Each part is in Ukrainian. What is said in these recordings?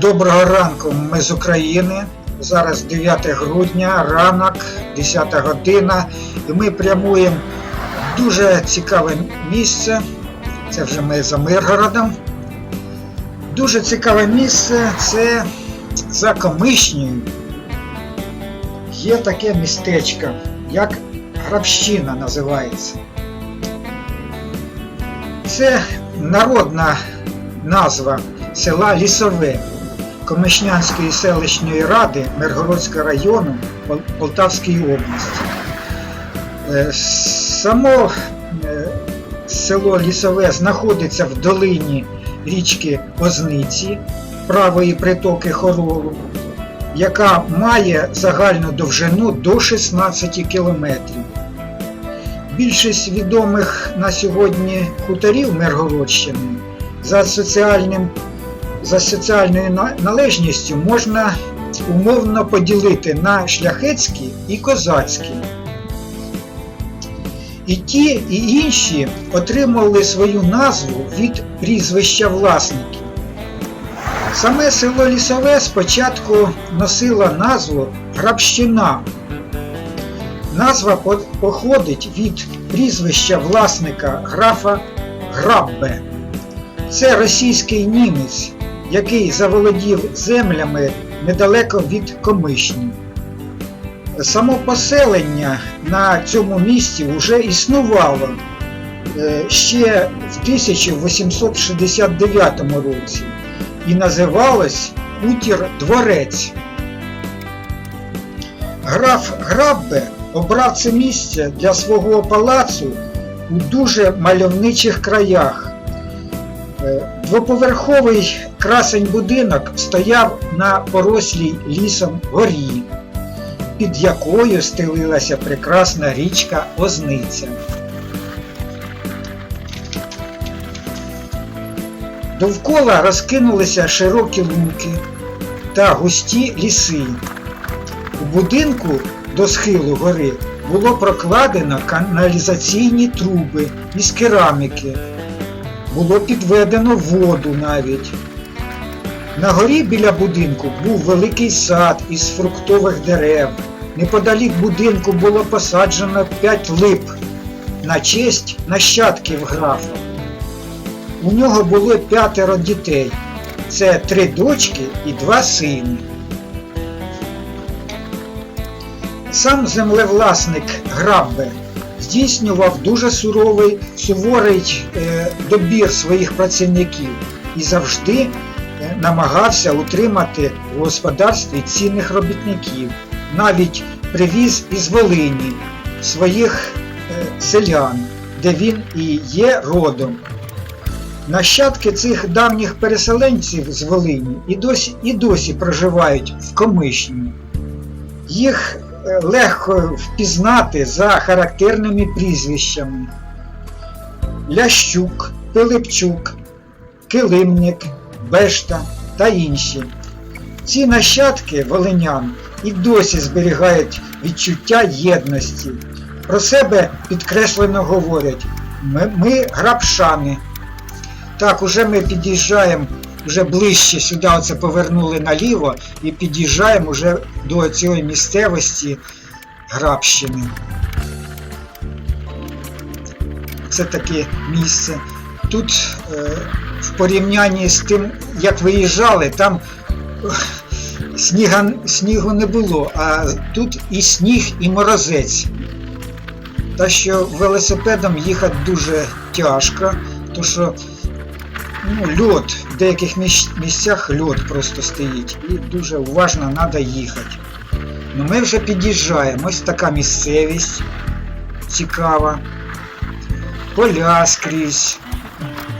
Доброго ранку, ми з України. Зараз 9 грудня, ранок, 10 година, і ми прямуємо в дуже цікаве місце. Це вже ми за Миргородом. Дуже цікаве місце це за Комишнею. Є таке містечко, як Грабщина називається. Це народна назва села Лісове Комишнянської селищної ради Миргородського району Полтавської області. Е, Само е, село Лісове знаходиться в долині річки Озниці, правої притоки Хоролу, яка має загальну довжину до 16 кілометрів. Більшість відомих на сьогодні хуторів Миргородщини за соціальним за соціальною належністю можна умовно поділити на шляхетські і козацькі. І ті, і інші отримували свою назву від прізвища власників. Саме село Лісове спочатку носило назву Грабщина. Назва походить від прізвища власника графа Граббе. Це російський німець, який заволодів землями недалеко від Комишні. Само поселення на цьому місці вже існувало е, ще в 1869 році і називалось Утір Дворець. Граф Граббе обрав це місце для свого палацу у дуже мальовничих краях. Е, Двоповерховий красень будинок стояв на порослій лісом горі, під якою стелилася прекрасна річка Озниця. Довкола розкинулися широкі луки та густі ліси. У будинку до схилу гори було прокладено каналізаційні труби із кераміки. Було підведено воду навіть. На горі біля будинку був великий сад із фруктових дерев. Неподалік будинку було посаджено п'ять лип на честь нащадків графа. У нього було п'ятеро дітей. Це три дочки і два сини. Сам землевласник Граббе здійснював дуже суровий, суворий е, добір своїх працівників і завжди намагався утримати в господарстві цінних робітників. Навіть привіз із Волині своїх е, селян, де він і є родом. Нащадки цих давніх переселенців з Волині і досі, і досі проживають в Комишні. Їх е, легко впізнати за характерними прізвищами Лящук, Пилипчук, Килимник, Бешта та інші. Ці нащадки волинян і досі зберігають відчуття єдності. Про себе підкреслено говорять ми, ми грабшани. Так, уже ми під'їжджаємо вже ближче сюди, оце повернули наліво і під'їжджаємо вже до цієї місцевості Грабщини. Це таке місце. Тут е, в порівнянні з тим, як виїжджали, там сніга, снігу не було, а тут і сніг, і морозець. Так що велосипедом їхати дуже тяжко, тому що ну, льот, в деяких місцях льот просто стоїть і дуже уважно треба їхати. Ну ми вже під'їжджаємо, ось така місцевість цікава, поля скрізь,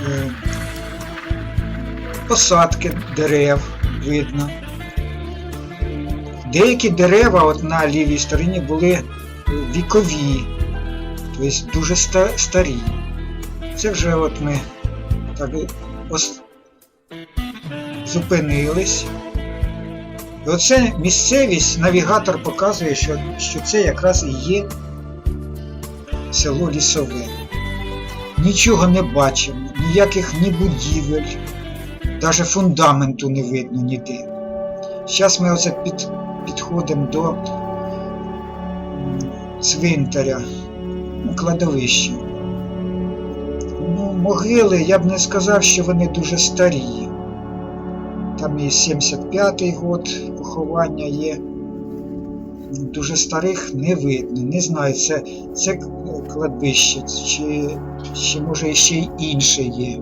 е, посадки дерев видно. Деякі дерева от на лівій стороні були е, вікові, тобто дуже старі. Це вже от ми так ос... зупинились. І оце місцевість, навігатор показує, що, що це якраз і є село Лісове. Нічого не бачимо, ніяких ні будівель, навіть фундаменту не видно ніде. Зараз ми оце під, підходимо до цвинтаря, ну, кладовища. Ну, могили, я б не сказав, що вони дуже старі. Там і 75-й год поховання є. Дуже старих не видно. Не знаю, це, це кладбище, чи, чи може ще й інше є.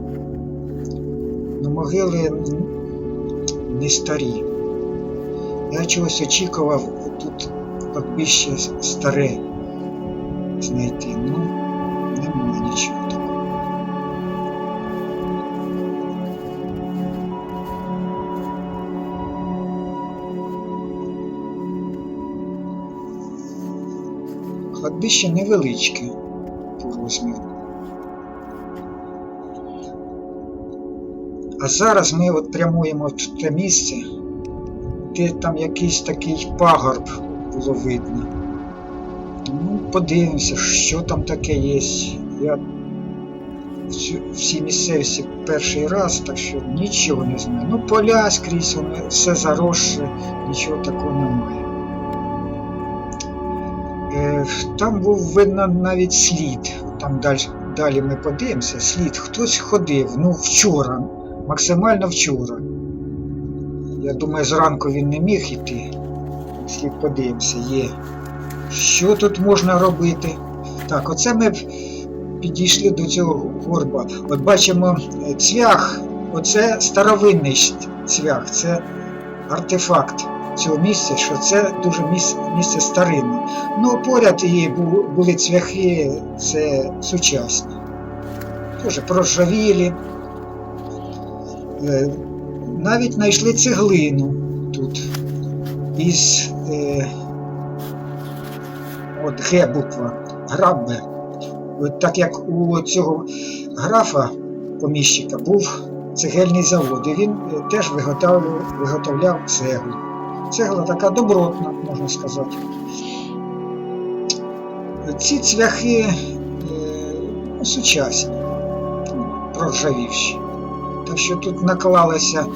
Ну, могили не старі. Я чогось очікував тут кладбище старе знайти. Ну, немає нічого такого. Кладбище невеличке А зараз ми от прямуємо в те місце, де там якийсь такий пагорб було видно. Ну, подивимося, що там таке є. Я в цю- цій місцевості перший раз, так що нічого не знаю. Ну, поля скрізь, воно все заросше, нічого такого немає. Е, Там був видно навіть слід. Там далі, далі ми подивимося. Слід. Хтось ходив, ну вчора, максимально вчора. Я думаю, зранку він не міг йти. Слід подивимося, є. Що тут можна робити? Так, оце ми підійшли до цього горба. От бачимо е, цвях, оце старовинний цвях, це артефакт цього місця, що це дуже місце, місце старинне. Ну, поряд її були цвяхи, це сучасні. Теж проржавілі. Е, Навіть знайшли цеглину тут із е, от Г буква, граббе. Так як у цього графа поміщика був цегельний завод, і він е, теж виготовляв, виготовляв цеглу. Цегла така добротна, можна сказати. Ці цвяхи е, ну, сучасні, проржавівші. Так що тут наклалося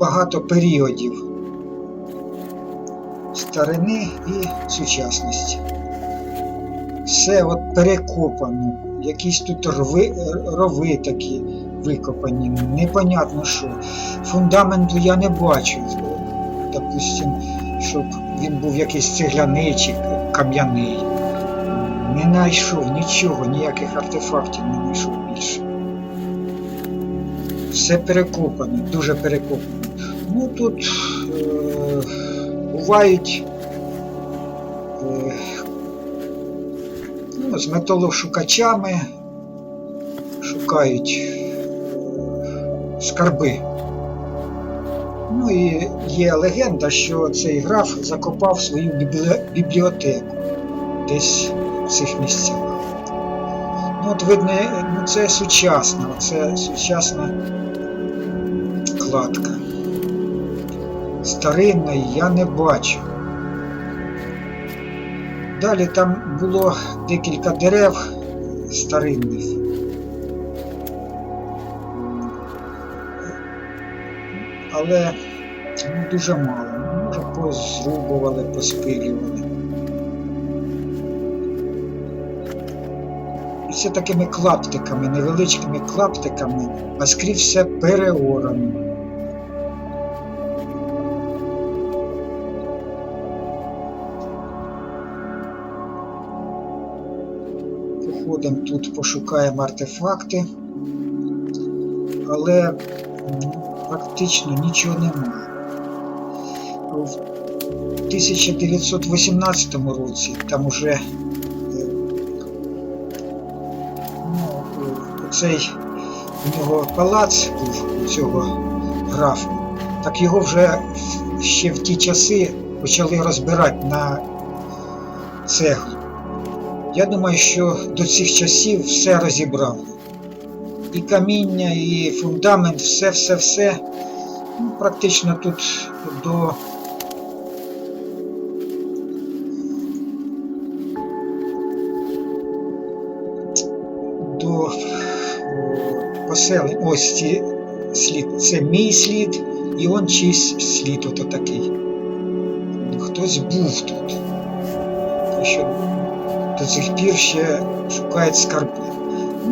багато періодів старини і сучасності. Все от перекопано, якісь тут рви, рови такі викопані, непонятно що. Фундаменту я не бачу. Допустим, щоб він був якийсь цегляний чи кам'яний. Не знайшов нічого, ніяких артефактів не знайшов більше. Все перекопано, дуже перекопано. Ну тут е, бувають е, ну, з металошукачами шукають е, скарби. Ну і є легенда, що цей граф закопав свою бібліотеку десь цих місцях. Ну, от видно, ну це сучасна, це сучасна кладка. Старинної я не бачу. Далі там було декілька дерев старинних. Але ну, дуже мало. Може, позрубували, поспилювали. Все такими клаптиками, невеличкими клаптиками, а скрізь все переорано. Походимо тут, пошукаємо артефакти, але практично нічого немає. В 1918 році там уже цей у нього палац був у цього графа, так його вже ще в ті часи почали розбирати на цеглу. Я думаю, що до цих часів все розібрали. І каміння, і фундамент, все, все, все. Ну, практично тут до е, поселення. Ось ці слід. Це мій слід, і он чийсь слід ото такий. Ну, Хтось був тут. Що до цих пір ще шукають скарби.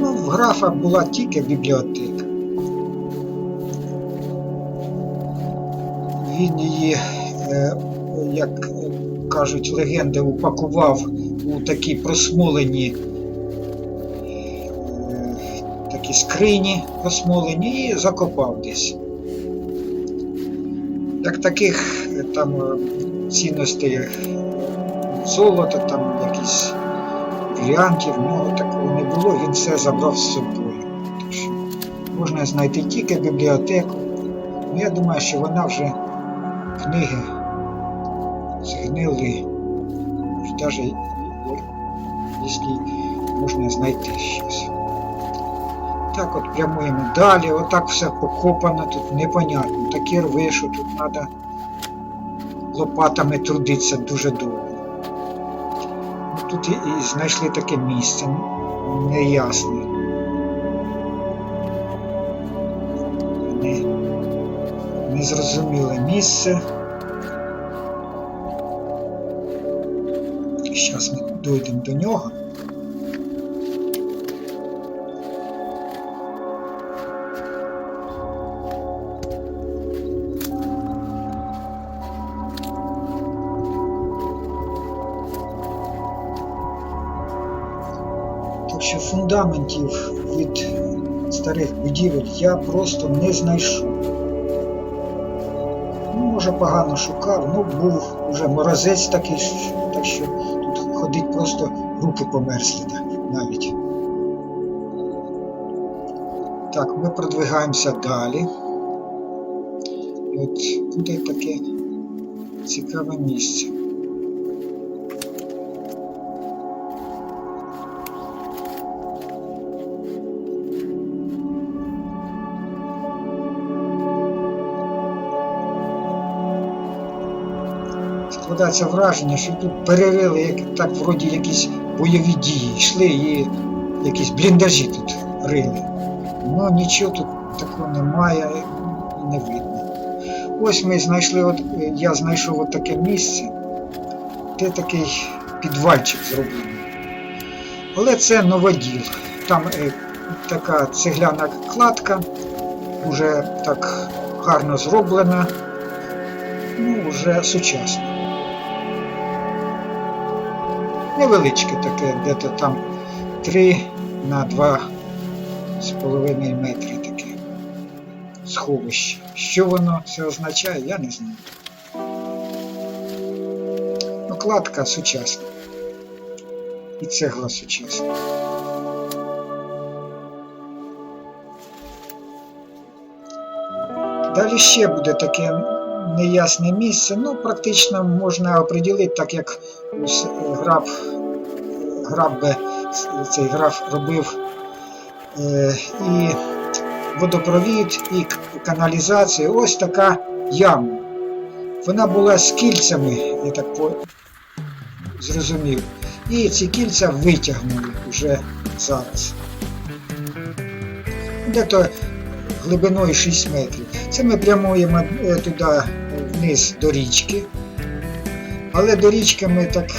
Ну, в графа була тільки бібліотека. Він її, е, як кажуть легенди, упакував у такі просмолені такі скрині просмолені і закопав десь. Як таких е, там е, цінностей е, золота, там якісь брілянтів, в нього такого не було, він все забрав з собою. Що можна знайти тільки бібліотеку. Ну, я думаю, що вона вже книги згнили, навіть якщо можна знайти щось. Так от прямуємо далі, отак все покопано, тут непонятно. Такі рви, що тут треба лопатами трудитися дуже довго. Тут і знайшли таке місце неясне. Не, незрозуміле місце. Зараз ми дійдемо до нього. Що фундаментів від старих будівель я просто не знайшов. Ну, може погано шукав, ну був уже морозець такий, так що тут ходить просто руки померзли навіть. Так, ми продвигаємося далі. І от буде таке цікаве місце. Складається враження, що тут перерили як, так вроді якісь бойові дії йшли і якісь бліндажі тут рили. Ну нічого тут такого немає і не видно. Ось ми знайшли, от, е, я знайшов от таке місце, де такий підвальчик зроблений. Але це новоділ. Там е, така цегляна кладка, вже так гарно зроблена, ну, вже сучасна. Невеличке таке, де-то там 3 на 2 з половиною метри таке сховище. Що воно це означає, я не знаю. Ну, кладка сучасна. І цегла сучасна. Далі ще буде таке неясне місце. Ну, практично можна оприділити, так як ось граф, граф би цей граф робив е, і водопровід, і каналізацію. Ось така яма. Вона була з кільцями, я так по... зрозумів. І ці кільця витягнули вже зараз. Де-то глибиною 6 метрів. Це ми прямуємо е, туди вниз до річки. Але до річки ми так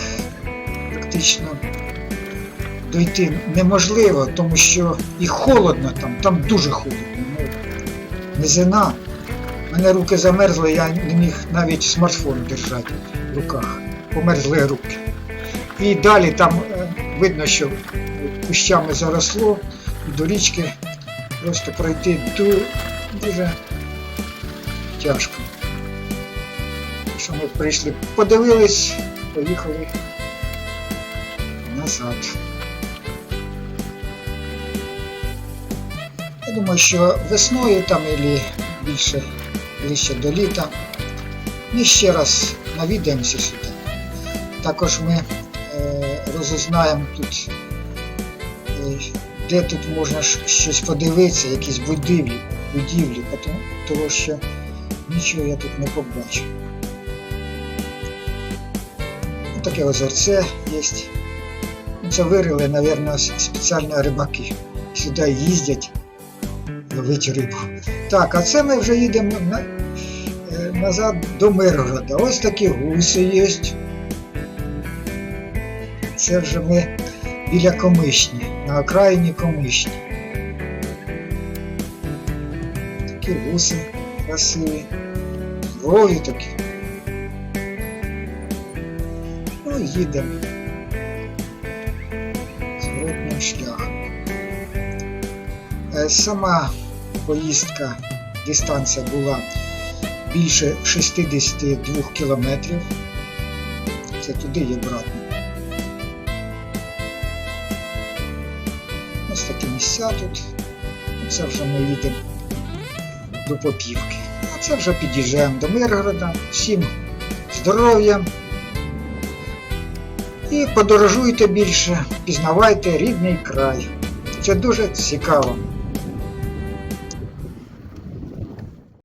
практично дойти неможливо, тому що і холодно там, там дуже холодно. Ну, низина. У мене руки замерзли, я не міг навіть смартфон держати в руках. Померзли руки. І далі там е, видно, що кущами заросло, і до річки просто пройти дуже тяжко. Що ми прийшли, подивились, поїхали назад. Я думаю, що весною там і більше ближче до літа ми ще раз навідаємося сюди. Також ми е, розузнаємо тут, е, де тут можна щось подивитися, якісь будівлі, будівлі, тому, що нічого я тут не побачив. Таке озерце є. Ну, Це вирили, мабуть, спеціально рибаки. Сюди їздять ловити рибу. Так, а це ми вже їдемо на, е, назад до Миргорода. Ось такі гуси є. Це вже ми біля Комишні, на окраїні Комишні. Такі гуси красиві, здорові такі. Ну, їдемо зворотним шляхом. Е, Сама поїздка, дистанція була більше 62 кілометрів. Це туди і обратно. Такі місця тут. Це вже ми їдемо до Попівки. А це вже під'їжджаємо до Миргорода. Всім здоров'я. І подорожуйте більше, пізнавайте рідний край. Це дуже цікаво.